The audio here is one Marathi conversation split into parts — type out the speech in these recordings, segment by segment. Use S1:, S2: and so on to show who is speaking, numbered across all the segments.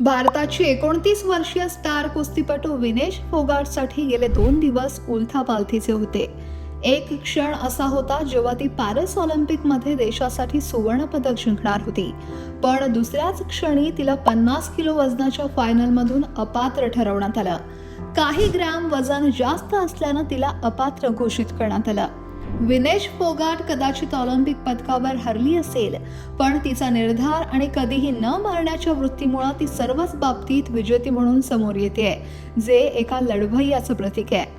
S1: भारताची एकोणतीस वर्षीय स्टार कुस्तीपटू विनेश फोगाटसाठी गेले दोन दिवस उलथापालथीचे होते. एक क्षण असा होता जेव्हा ती पॅरिस ऑलिम्पिकमध्ये देशासाठी सुवर्ण पदक जिंकणार होती. पण दुसऱ्याच क्षणी तिला पन्नास किलो वजनाच्या फायनलमधून अपात्र ठरवण्यात आलं. काही ग्रॅम वजन जास्त असल्यानं तिला अपात्र घोषित करण्यात आलं. विनेश फोगाट कदाचित ऑलिम्पिक पदकावर हरली असेल पण तिचा निर्धार आणि कधीही न मारण्याच्या वृत्तीमुळे ती सर्वच बाबतीत विजेती म्हणून समोर येते जे एका लढवय्याचं प्रतीक आहे.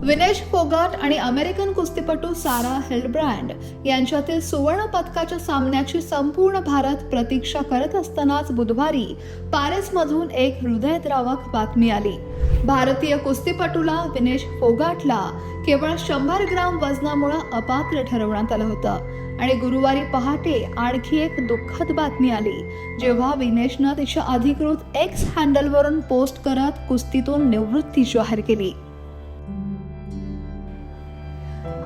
S1: विनेश फोगाट आणि अमेरिकन कुस्तीपटू सारा हिल्डब्रँड यांच्यातील सुवर्ण पदकाच्या सामन्याची संपूर्ण भारत प्रतीक्षा करत असतानाच बुधवारी पॅरिसमधून एक हृदयद्रावक बातमी आली. भारतीय कुस्तीपटूला विनेश फोगाटला केवळ शंभर ग्राम वजनामुळे अपात्र ठरवण्यात आलं होतं. आणि गुरुवारी पहाटे आणखी एक दुःखद बातमी आली जेव्हा विनेशनं तिच्या अधिकृत एक्स हँडलवरून पोस्ट करत कुस्तीतून निवृत्ती जाहीर केली.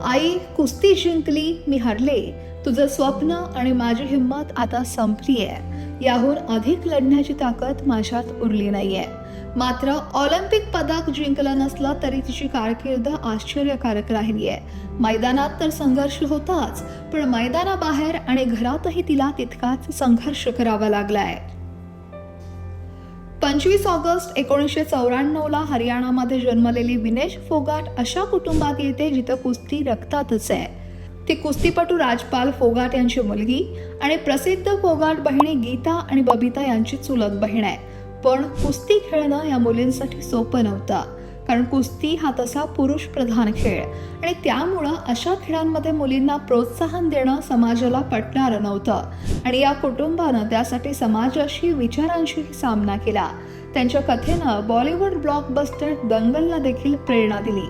S1: आई कुस्ती जिंकली मी हरले. तुझं स्वप्न आणि माझी हिंमत आता संपली आहे याहून अधिक लढण्याची ताकद माझ्यात उरली नाहीये. मात्र ऑलिम्पिक पदक जिंकलं नसलं तरी तिची कारकीर्द आश्चर्यकारक राहिली आहे मैदानात तर संघर्ष होताच पण मैदानाबाहेर आणि घरातही तिला तितकाच संघर्ष करावा लागलाय. पंचवीस ऑगस्ट एकोणीसशे चौऱ्याण्णवला हरियाणामध्ये जन्मलेली विनेश फोगाट अशा कुटुंबात येते जिथं कुस्ती रक्तातच आहे. ती कुस्तीपटू राजपाल फोगाट यांची मुलगी आणि प्रसिद्ध फोगाट बहिणी गीता आणि बबिता यांची चुलत बहीण आहे. पण कुस्ती खेळणं या मुलींसाठी सोपं नव्हतं. कारण कुस्ती हा तसा पुरुष प्रधान खेळ. आणि त्यामुळं अशा खेळांमध्ये मुलींना प्रोत्साहन देणं समाजाला पटणारं नव्हतं. आणि या कुटुंबानं त्यासाठी समाजाशी विचारांशी सामना केला. त्यांच्या कथेनं बॉलिवूड ब्लॉकबस्टर दंगलला देखील प्रेरणा दिली.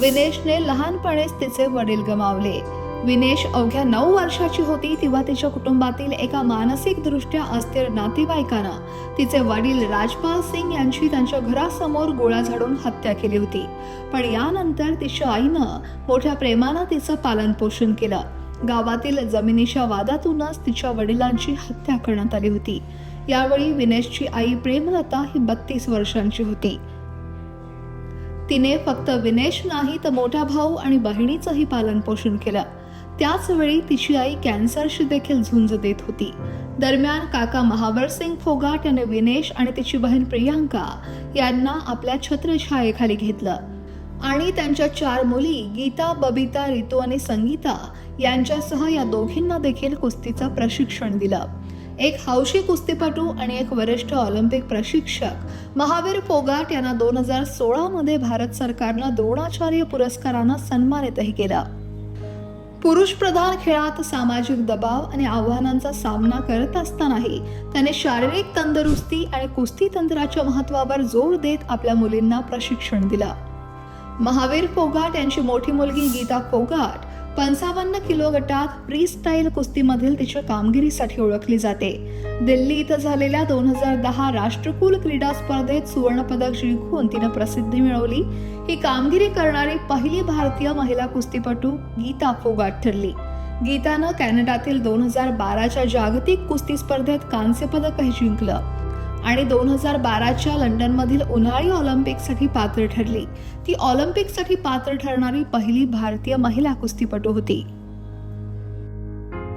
S1: विनेशने लहानपणीच तिचे वडील गमावले. विनेश अवघ्या नऊ वर्षाची होती तेव्हा तिच्या कुटुंबातील एका मानसिकदृष्ट्या अस्थिर नातेवाईकानं तिचे वडील राजपाल सिंग यांची त्यांच्या घरासमोर गोळ्या झाडून हत्या केली होती. पण यानंतर तिच्या आईनं मोठ्या प्रेमानं तिचं पालनपोषण केलं. गावातील जमिनीच्या वादातूनच तिच्या वडिलांची हत्या करण्यात आली होती. यावेळी विनेशची आई प्रेमलता ही बत्तीस वर्षांची होती. तिने फक्त विनेश नाही तर मोठा भाऊ आणि बहिणीचंही पालन पोषण केलं. त्याचवेळी तिची आई कॅन्सरशी देखील झुंज देत होती. दरम्यान काका महावर सिंग फोगाट याने विनेश आणि तिची बहीण प्रियांका यांना आपल्या छत्रछायेखाली घेतलं. आणि त्यांच्या चार मुली गीता बबिता रितू आणि संगीता यांच्यासह या दोघींना देखील कुस्तीचं प्रशिक्षण दिलं. एक हौशी कुस्तीपटू आणि एक वरिष्ठ ऑलिम्पिक प्रशिक्षक. महावीर फोगाट यांना दोन हजार सोळामध्ये भारत सरकारनं द्रोणाचार्य पुरस्कारानं सन्मानितही केलं. पुरुष प्रधान खेळात सामाजिक दबाव आणि आव्हानांचा सामना करत असतानाही त्याने शारीरिक तंदुरुस्ती आणि कुस्ती तंत्राच्या महत्वावर जोर देत आपल्या मुलींना प्रशिक्षण दिलं. महावीर फोगाट यांची मोठी मुलगी गीता फोगाट पंचावन्न किलो गटात फ्री स्टाईल कुस्तीमधील तिच्या कामगिरीसाठी ओळखली जाते. दिल्ली इथं झालेल्या दोन हजार दहा राष्ट्रकुल क्रीडा स्पर्धेत सुवर्णपदक जिंकून तिनं प्रसिद्धी मिळवली. ही कामगिरी करणारी पहिली भारतीय महिला कुस्तीपटू गीता फोगाट ठरली. गीतानं कॅनडातील दोन हजार बाराच्या जागतिक कुस्ती स्पर्धेत कांस्य पदकही जिंकलं. आणि दोन हजार बाराच्या लंडनमधील उन्हाळी ऑलिम्पिकसाठी पात्र ठरली. ती ऑलिम्पिकसाठी पात्र ठरणारी पहिली भारतीय महिला कुस्तीपटू होती.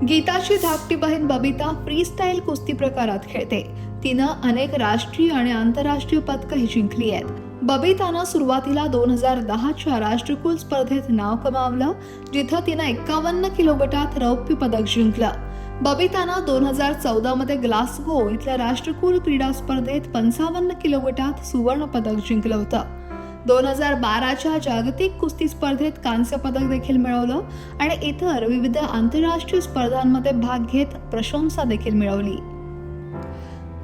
S1: गीताची धाकटी बहीण बबिता फ्री स्टाईल कुस्ती प्रकारात खेळते. तिनं अनेक राष्ट्रीय आणि आंतरराष्ट्रीय पदकही जिंकली आहेत. बबितानं सुरुवातीला दोन हजार दहाच्या राष्ट्रकुल स्पर्धेत नाव कमावलं जिथं तिनं एक्कावन्न किलो गटात रौप्य पदक जिंकलं. बबितानं दोन हजार चौदामध्ये ग्लासगो इथल्या राष्ट्रकुल क्रीडा स्पर्धेत पंचावन्न किलो गटात सुवर्ण पदक जिंकलं होतं. दोन हजार बाराच्या जागतिक कुस्ती स्पर्धेत कांस्य पदक देखील मिळवलं आणि इतर विविध आंतरराष्ट्रीय स्पर्धांमध्ये भाग घेत प्रशंसा देखील मिळवली.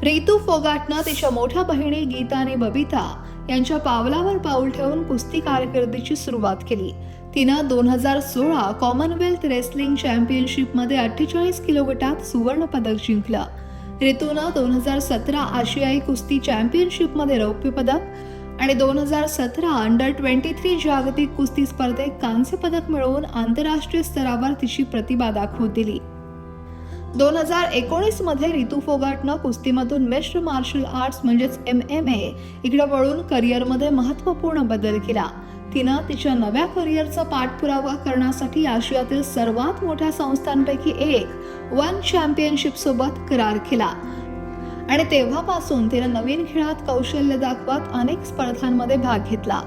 S1: रितू फोगाटनं तिच्या मोठ्या बहिणी गीता आणि बबिता यांच्या पावलावर पाऊल ठेवून कुस्ती कारकिर्दीची सुरुवात केली. तिनं दोन हजार सोळा कॉमनवेल्थ रेसलिंग चॅम्पियनशिपमध्ये अठ्ठेचाळीस किलो गटात सुवर्ण पदक जिंकलं. रितूनं दोन हजार सतरा आशियाई कुस्ती चॅम्पियनशिपमध्ये रौप्य पदक आणि दोन हजार सतरा अंडर ट्वेंटी थ्री जागतिक कुस्ती स्पर्धेत कांस्य पदक मिळवून आंतरराष्ट्रीय स्तरावर तिची प्रतिभा दाखवून दिली. दोन हजार एकोणीसमध्ये रितू फोगाटनं कुस्तीमधून मिश्र मार्शल आर्ट्स म्हणजेच एम एम ए इकडे वळून करिअरमध्ये महत्त्वपूर्ण बदल केला. तिनं तिच्या नव्या करिअरचा पाठपुरावा करण्यासाठी आशियातील सर्वात मोठ्या संस्थांपैकी एक वन चॅम्पियनशिप सोबत करार केला. आणि तेव्हापासून तिनं नवीन खेळात कौशल्य दाखवत अनेक स्पर्धांमध्ये भाग घेतला.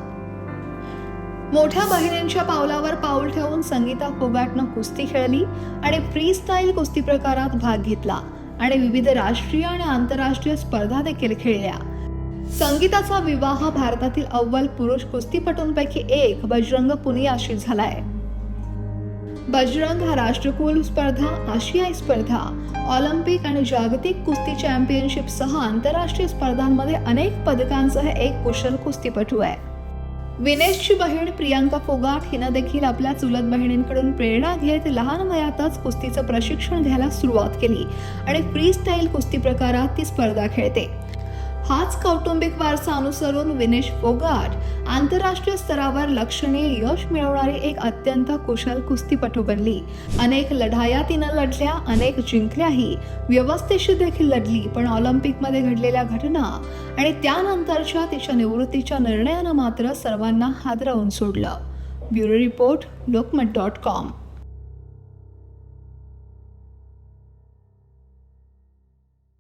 S1: मोठ्या बहिणींच्या पावलावर पाऊल ठेवून संगीता फोगाटनं कुस्ती खेळली आणि फ्री स्टाईल कुस्ती प्रकारात भाग घेतला. आणि विविध राष्ट्रीय आणि आंतरराष्ट्रीय स्पर्धा देखील खेळल्या. संगीताचा विवाह भारतातील अव्वल पुरुष कुस्तीपटूंपैकी एक बजरंग पुनियाशी झालाय. बजरंग हा राष्ट्रकुल स्पर्धा आशियाई स्पर्धा ऑलिम्पिक आणि जागतिक कुस्ती चॅम्पियनशिप सह आंतरराष्ट्रीय स्पर्धांमध्ये अनेक पदकांसह एक कुशल कुस्तीपटू आहे. विनेशची बहीण प्रियांका फोगाट हिनं देखील आपल्या चुलत बहिणींकडून प्रेरणा घेत लहान वयातच कुस्तीचं प्रशिक्षण घ्यायला सुरुवात केली आणि फ्री स्टाईल कुस्ती प्रकारात ती स्पर्धा खेळते. हाच कौटुंबिक वारसा अनुसरून विनेश फोगाट आंतरराष्ट्रीय स्तरावर लक्षणीय यश मिळवणारी एक अत्यंत कुशल कुस्तीपटू बनली. अनेक लढाया तिनं लढल्या अनेक जिंकल्याही व्यवस्थेशी देखील लढली पण ऑलिम्पिकमध्ये घडलेल्या घटना आणि त्यानंतरच्या तिच्या निवृत्तीच्या निर्णयानं मात्र सर्वांना हादरवून सोडलं. Bureau report Lokmat dot com.